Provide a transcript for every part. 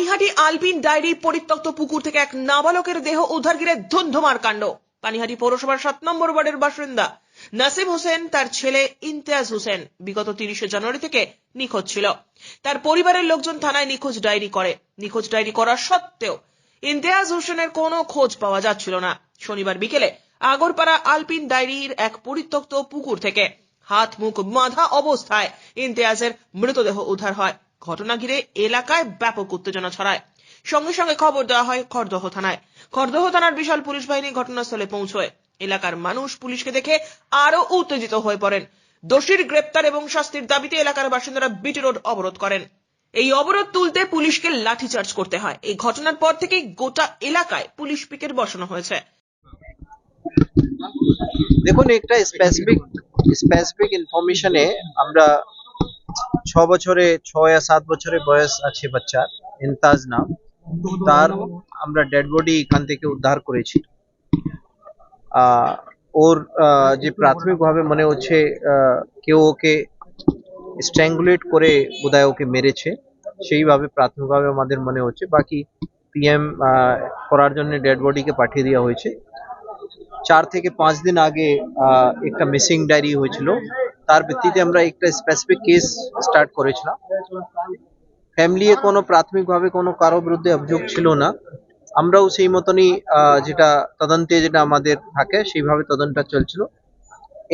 Panihati আলপিন diary পরিত্যক্ত পুকুর থেকে এক নাবালকের দেহ উদ্ধার ঘিরে ধুন্ধুমার কাণ্ড। পানিহাটি পৌরসভার সাত নম্বর ওয়ার্ডের বাসিন্দা নাসিম হোসেন, তার ছেলে ইমতিয়াজ হোসেন বিগত তিরিশে জানুয়ারি থেকে নিখোঁজ ছিল। তার পরিবারের লোকজন থানায় নিখোঁজ ডায়েরি করে। নিখোঁজ ডায়েরি করা সত্ত্বেও ইমতিয়াজ হোসেনের কোনো খোঁজ পাওয়া যাচ্ছিল না। শনিবার বিকেলে আগরপাড়া আলপিন ডায়েরির এক পরিত্যক্ত পুকুর থেকে হাত মুখ বাঁধা অবস্থায় ইমতিয়াজের মৃতদেহ উদ্ধার হয়। ঘটনা ঘিরে এলাকায় ব্যাপক উত্তেজনা ছড়ায়। সঙ্গে সঙ্গে খবর দেওয়া হয় খড়দহ থানায়। খড়দহ থানার বিশাল পুলিশ বাহিনী ঘটনাস্থলে পৌঁছয়। এলাকার মানুষ পুলিশকে দেখে আরও উত্তেজিত হয়ে পড়েন। দোষীর গ্রেপ্তার এবং শাস্তির দাবিতে এলাকার বাসিন্দারা বিটি রোড অবরোধ করেন। এই অবরোধ তুলতে পুলিশকে লাঠিচার্জ করতে হয়। এই ঘটনার পর থেকেই গোটা এলাকায় পুলিশ পিকেট বসানো হয়েছে। দেখুন একটা স্পেসিফিক স্পেসিফিক ইনফরমেশনে আমরা ছ বছরে ছ या সাত বছরে বয়স আছে বাচ্চার ইনতাজ নাম। তার আমরা ডেড বডি এখান থেকে উদ্ধার করেছি। ওর যে প্রাথমিকভাবে মনে হচ্ছে কেউ ওকে স্ট্র্যাঙ্গুলেট করে বোধহয় ওকে মেরেছে, সেইভাবে প্রাথমিকভাবে আমাদের মনে হচ্ছে। বাকি পিএম করার জন্য ডেড বডিকে পাঠিয়ে দেওয়া হয়েছে। চার থেকে পাঁচ দিন আগে একটা মিসিং ডায়েরি হয়েছিল। তার ভিত্তিতে আমরা একটা স্পেসিফিক কেস স্টার্ট করেছিলাম। ফ্যামিলি কোনো প্রাথমিকভাবে কোনো কারও বিরুদ্ধে অভিযোগ ছিল না। আমরাও সেই মতনই যেটা তদন্তে যেটা আমাদের থাকে, সেইভাবে তদন্তটা চলছিল।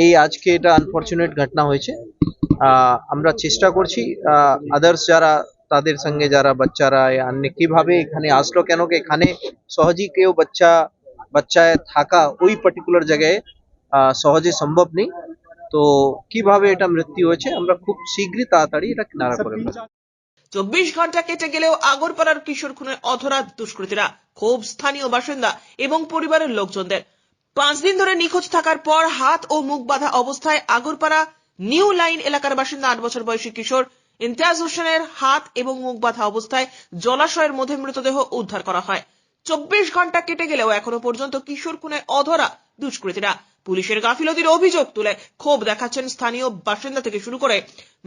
এই আজকে এটা আনফরচুনেট ঘটনা হয়েছে। আমরা চেষ্টা করছি আদার্স যারা, তাদের সঙ্গে যারা বাচ্চারা অন্য কীভাবে এখানে আসলো, কেন এখানে সহজেই কেউ বাচ্চা, বাচ্চায় থাকা ওই পার্টিকুলার জায়গায় সহজে সম্ভব নেই। তো কীভাবে এটা মৃত্যু হয়েছে, আমরা খুব শীঘ্রই তাড়াতাড়ি এটা কিনারা করে ফেলব। চব্বিশ ঘণ্টা কেটে গেলেও আগরপাড়ার কিশোর খুনে অধরা দুষ্কৃতীরা খুব স্থানীয় বাসিন্দা এবং পরিবারের লোকজনদের। পাঁচ দিন ধরে নিখোঁজ থাকার পর হাত ও মুখ বাঁধা অবস্থায় আগরপাড়া নিউ লাইন এলাকার বাসিন্দা আট বছর বয়সী কিশোর ইমতিয়াজ হোসেনের হাত এবং মুখ বাঁধা অবস্থায় জলাশয়ের মধ্যে মৃতদেহ উদ্ধার করা হয়। চব্বিশ ঘণ্টা কেটে গেলেও এখনও পর্যন্ত কিশোর খুনে অধরা দুষ্কৃতীরা। পুলিশের গাফিলতির অভিযোগ তুলে ক্ষোভ দেখাচ্ছেন স্থানীয় বাসিন্দা থেকে শুরু করে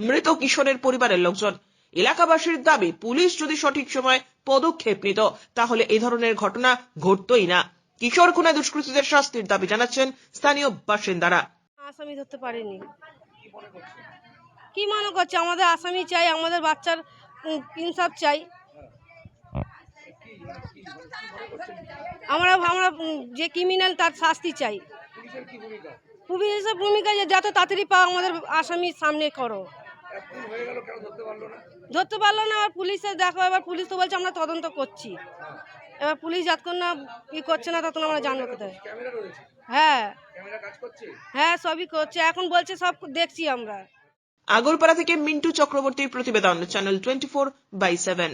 মৃত কিশোরের পরিবারের লোকজন। এলাকাবাসীর দাবি, পুলিশ যদি সঠিক সময় পদক্ষেপ নিত, তাহলে এই ধরনের ঘটনা ঘটতই না। কিশোর খুনে দুষ্কৃতীদের শাস্তির দাবি জানাচ্ছেন স্থানীয় বাসিন্দারা। আসামি ধরতে পারিনি। কি মনে করছে? আমাদের আসামি চাই, আমাদের বাচ্চার ইনসাফ চাই। আমরা আমরা যে ক্রিমিনাল তার শাস্তি চাই। পুলিশের ভূমিকা? যে যত তাড়াতাড়ি পাও আমাদের আসামির সামনে করো। ধরতে পারল না? আবার পুলিশে দেখো এবার পুলিশ তো বলছে আমরা তদন্ত করছি। এবার পুলিশ যতক্ষণ না ই করছে না ততক্ষণ আমরা জানব কোথায়। হ্যাঁ। হ্যাঁ সবই করছে এখন বলছে সব দেখছি আমরা। আগরপাড়া থেকে মিন্টু চক্রবর্তীর প্রতিবেদন channel twenty four by seven